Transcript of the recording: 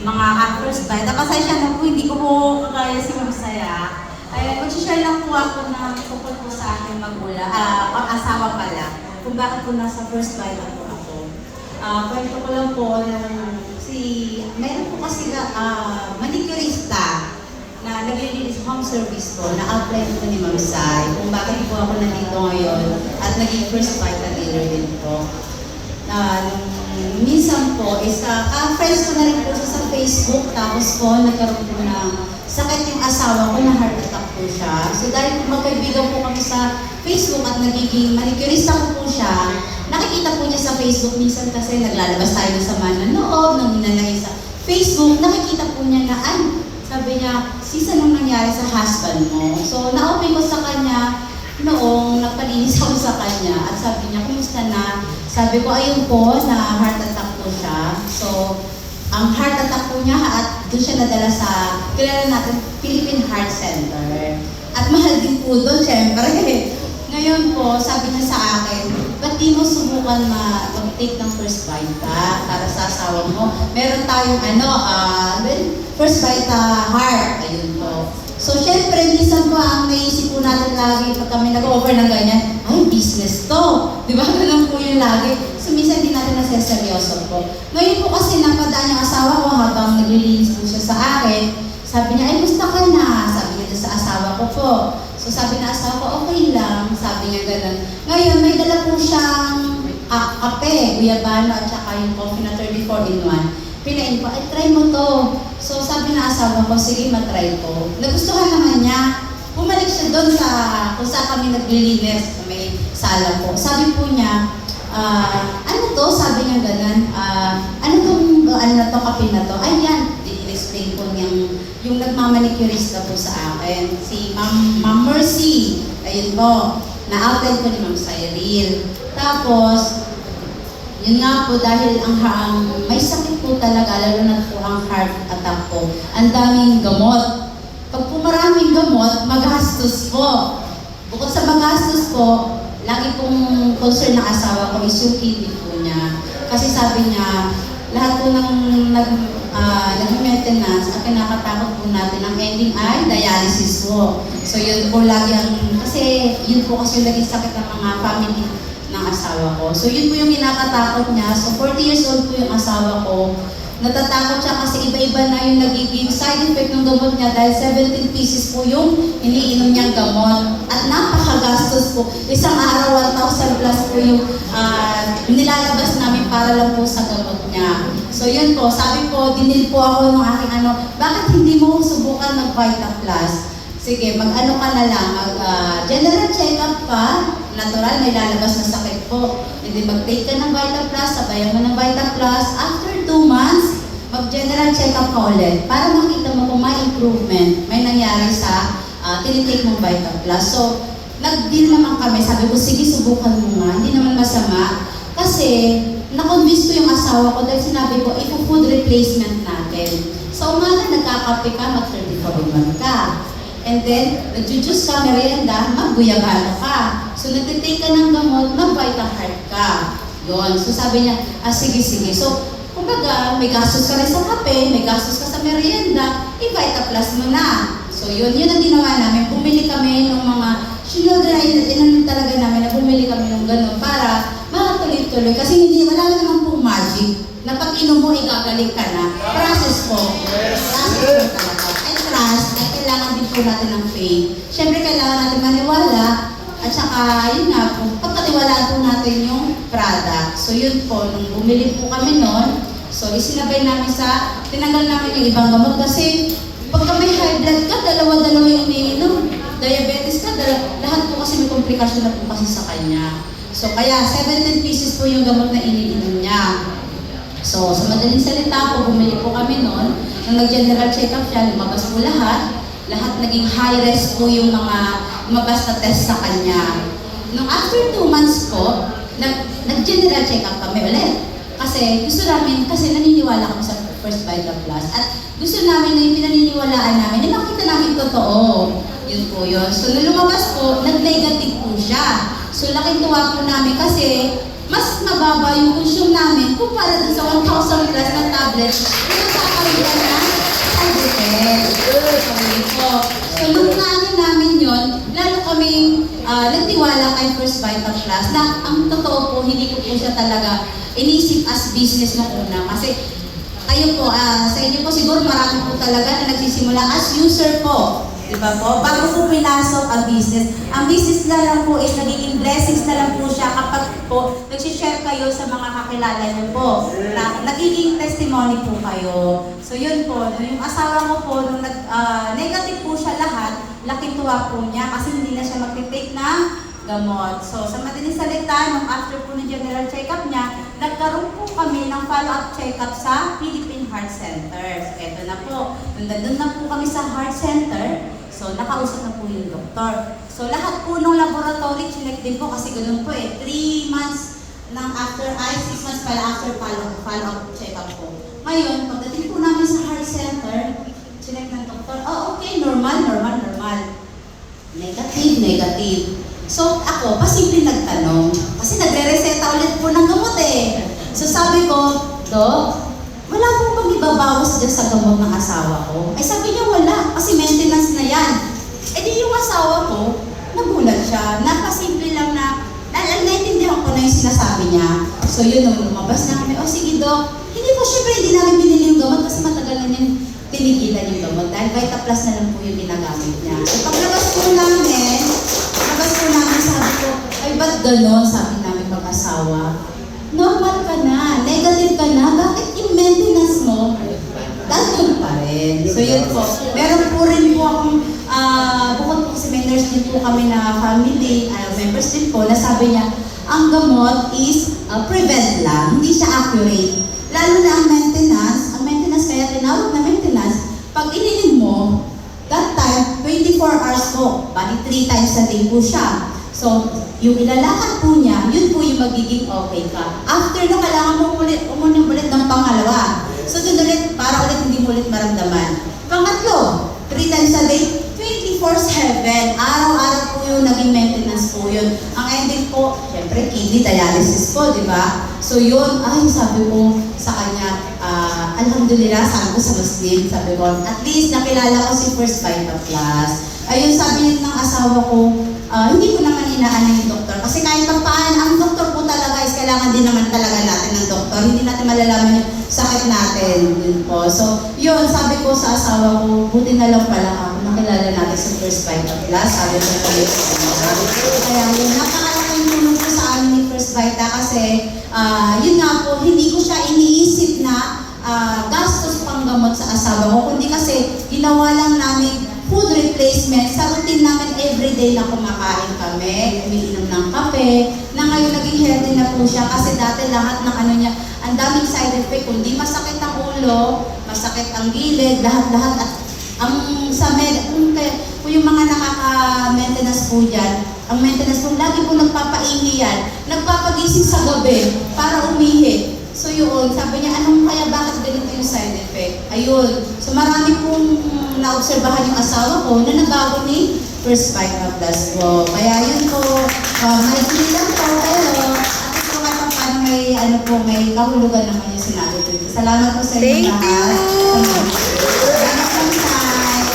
mga ka-first bite. Ah, Pasensya na po, hindi ko po kagaya si Ma'am Saya. Ay, mag-share lang po ako ng tungkol po sa aking magula, ah, ang asawa pala, kung bakit po nasa first bite na po ako. Ah, kwento ko lang po si, meron po kasi na ah, manicurista na naglilinis home service po, na outline po ni Ma'am Sai, kung bakit po ako nandito ngayon at naging first bite na dealer din po. Ah, nung minsan po, is uh, ka-friends ko na rin po sa Facebook, tapos po nagkaroon po ng sakit yung asawa ko na heart attack po siya. So dahil magkaibigan po kami sa Facebook at nagiging manicurista ko po siya, nakikita po niya sa Facebook minsan kasi naglalabas tayo sa mananood, nang ninanay sa Facebook, nakikita po niya na, ay, sabi niya, sis, anong nangyari sa husband mo? So, na-open ko sa kanya noong nagpalinis ako sa kanya at sabi niya, kumusta na? Sabi ko, ayun po, na heart attack po siya. So, ang heart attack po niya at doon siya nadala sa, kilala natin, Philippine Heart Center. At mahal din po doon, syempre. Ngayon po, sabi niya sa akin, ba't di mo subukan ma- mag-take ng first bite para sa asawa mo? Meron tayong ano, well, first bite ah, heart. Ayun po. So, syempre, minsan po ang naisip po natin lagi pag kami nag-offer ng ganyan, ay, business to. Di ba? Ganun po yung lagi. So, minsan di natin naseseryoso po. Ngayon po kasi napadaan yung asawa ko habang naglilinis po siya sa akin. Sabi niya, ay, gusto ka na. Sabi niya sa asawa ko po. So, sabi na asawa ko, okay lang. Sabi niya ganun. Ngayon, may dala po siyang ah, kape, guyabano, at saka yung coffee na 34 in 1 pinain ko, ay try mo to. Sabi na asawa ko, sige matry ko. Nagustuhan naman niya. Bumalik siya doon sa, kung saan kami naglilinis sa may sala po. Sabi po niya, ah, ano to? Sabi niya ganun, ah, ano tong, ano na to, kape na to? Ay yan, explain po niyang, yung nagmamanicurista po sa akin, si Ma'am, Ma'am Mercy. Ayun po, na-outline ko ni Ma'am Cyril. Tapos, yun nga po, dahil ang, ang may sakit po talaga, lalo na po ang heart attack po, ang daming gamot. Pag po maraming gamot, magastos po. Bukod sa magastos po, lagi pong concern ng asawa ko is yung kidney po niya. Kasi sabi niya, lahat po ng nag, ah, nag-maintenance, ang kinakatakot po natin, ang ending ay dialysis po. So yun po lagi ang, kasi yun po kasi yung naging sakit ng mga family ng asawa ko. So yun po yung kinakatakot niya. So 40 years old po yung asawa ko. Natatakot siya kasi iba-iba na yung nagiging side effect ng gamot niya dahil 17 pieces po yung iniinom niyang gamot. At napakagastos po. Isang araw, 1,000 plus po yung ah, nilalabas namin para lang po sa gamot niya. So yun po, sabi po, dinil po ako ng aking ano, bakit hindi mo subukan mag-Vita Plus? Sige, mag-ano ka na lang, mag ah, general check-up ka, natural, may lalabas na sakit po. Hindi mag-take ka ng Vita Plus, sabayan mo ng Vita Plus. After two months, mag-general check-up ka ulit para makita mo kung may improvement, may nangyari sa uh, tinitake mong Vita Plus. So, nag-deal naman kami, sabi ko, sige, subukan mo nga, hindi naman masama. Kasi, na-convince ko yung asawa ko dahil sinabi ko, ito food replacement natin. Sa umaga, nagkakape ka, mag-34 ka. And then, nagjujuice ka, merienda, magbuyabano ka. So, nagtitake ka ng gamot, mag-vita heart ka. Yun. So, sabi niya, ah, sige, sige. So, kumbaga, may gastos ka rin sa kape, may gastos ka sa merienda, i-vita plus mo na. So, yun. Yun ang ginawa namin. Bumili kami ng mga, sinod na, inanong talaga namin na bumili kami ng gano'n para makatuloy-tuloy. Kasi hindi, wala na naman pong magic na pag inom mo, igagaling ka na. Process po. Process po talaga. And trust, ay kailangan din po natin ng faith. Siyempre, kailangan natin maniwala at saka, yun nga po, pagkatiwalaan po natin yung product. So, yun po, nung bumili po kami noon, so, isinabay namin sa, tinanggal namin yung ibang gamot kasi, pagka may high blood ka, dalawa-dalawa yung iniinom. Diabetes ka, dala, lahat po kasi may komplikasyon na po kasi sa kanya. So, kaya 17 pieces po yung gamot na iniinom niya. So, sa madaling salita po, bumili po kami noon. Nung nag-general check-up siya, lumabas po lahat. Lahat naging high risk po yung mga lumabas na test sa kanya. Nung after two months po, nag- nag-general check-up kami ulit. Kasi gusto namin, kasi naniniwala kami sa First Vital Plus. At gusto namin na yung pinaniniwalaan namin, na makita namin totoo. Yun po yun. So, nung lumabas po, nag-negative po siya. So, laking tuwa po namin kasi mas mababa yung consume namin kumpara dun sa 1,000 plus na tablet na ka na side Okay po. So, nung naanin namin yon, lalo kaming ah, nagtiwala kay First Vital Plus na ang totoo po, hindi ko po siya talaga inisip as business nung una. Kasi kayo po, ah, sa inyo po siguro marami po talaga na nagsisimula as user po. Di ba po? Bago po pinasok ang business. Ang business na lang po is nagiging blessings na lang po siya kapag po nagsishare kayo sa mga kakilala niyo po. Na, nagiging testimony po kayo. So yun po, yung asawa ko po, nung nag, ah, negative po siya lahat, laking tuwa po niya kasi hindi na siya magtitake ng gamot. So, sa madaling salita, nung after po ng general check-up niya, nagkaroon po kami ng follow-up check-up sa Philippine Heart Center. So, eto na po. Nandun na po kami sa Heart Center, so nakausap na po yung doktor. So, lahat po ng laboratory, chinek din po kasi ganun po eh. Three months ng after, ay six months pala after follow- follow-up check-up po. Ngayon, pagdating po namin sa Heart Center, chinek ng doktor, oh okay, normal, normal, normal. Negative, negative. So ako, pasimple nagtanong. Kasi nagre-reseta ulit po ng gamot eh. So sabi ko, Dok, ibabawas dyan sa gamot ng asawa ko? Ay sabi niya wala, kasi maintenance na yan. Eh di yung asawa ko, nagulat siya. Napasimple lang na, na naintindihan ko na yung sinasabi niya. So yun, nung lumabas na kami, oh sige Dok, hindi po syempre hindi namin binili yung gamot kasi matagal na niyan tinigilan yung gamot dahil Vita Plus na lang po yung ginagamit niya. So paglabas po namin, paglabas po namin sabi ko, ay ba't ganon? Sabi namin mag-asawa. Normal ka na, negative ka na, bakit yung So yun po. Meron po rin po akong, ah, bukod po may nurse din po kami na family, ah, members din po, na sabi niya, ang gamot is ah, prevent lang, hindi siya accurate. Lalo na ang maintenance, ang maintenance kaya tinawag na maintenance, pag ininom mo, that time, 24 hours po, bali 3 times a day po siya. So, yung ilalakad po niya, yun po yung magiging okay ka. After no, kailangan mo ulit, umunin ulit ng pangalawa. So, dun ulit, para ulit hindi mo ulit maramdaman. Pangatlo, 3 times a day, 24-7. Araw-araw po yung naging maintenance po yun. Ang ending po, syempre, kidney dialysis po, di ba? So yun, ay sabi ko sa kanya, ah, alhamdulillah, sabi ko sa Muslim, sabi ko, at least nakilala ko si First Vita Plus. Ayun, sabi ng asawa ko, ah, hindi ko naman inaano yung doktor. Kasi kahit pa paano, ang doktor kailangan din naman talaga natin ng doktor. Hindi natin malalaman yung sakit natin. Yun po. So, yun, sabi ko sa asawa ko, buti na lang pala ako, nakilala natin si First Vita Plus. Sabi ko na Kaya yun, napakalaking tulong po sa amin ni First Vita kasi, ah, yun nga po, hindi ko siya iniisip na ah, gastos panggamot sa asawa ko, kundi kasi ginawa lang namin food replacement sa routine namin everyday na kumakain kami, umiinom ng kape, ngayon naging healthy na po siya kasi dati lahat ng ano niya, ang daming side effect, kundi masakit ang ulo, masakit ang gilid, lahat-lahat at ang sa med, kung, kaya, kung yung mga nakaka-maintenance po dyan, ang maintenance po, lagi po nagpapaingi yan, nagpapagising sa gabi para umihi. So yun, sabi niya, anong kaya bakit ganito yung side effect? Ayun. So marami pong naobserbahan yung asawa ko na nagbago ni First Vita Plus po. Kaya yun po, uh, may lang po, pero at kahit paano may, ano po, may kahulugan naman yung sinabi ko. Salamat po sa inyo Thank lahat. you. Thank you.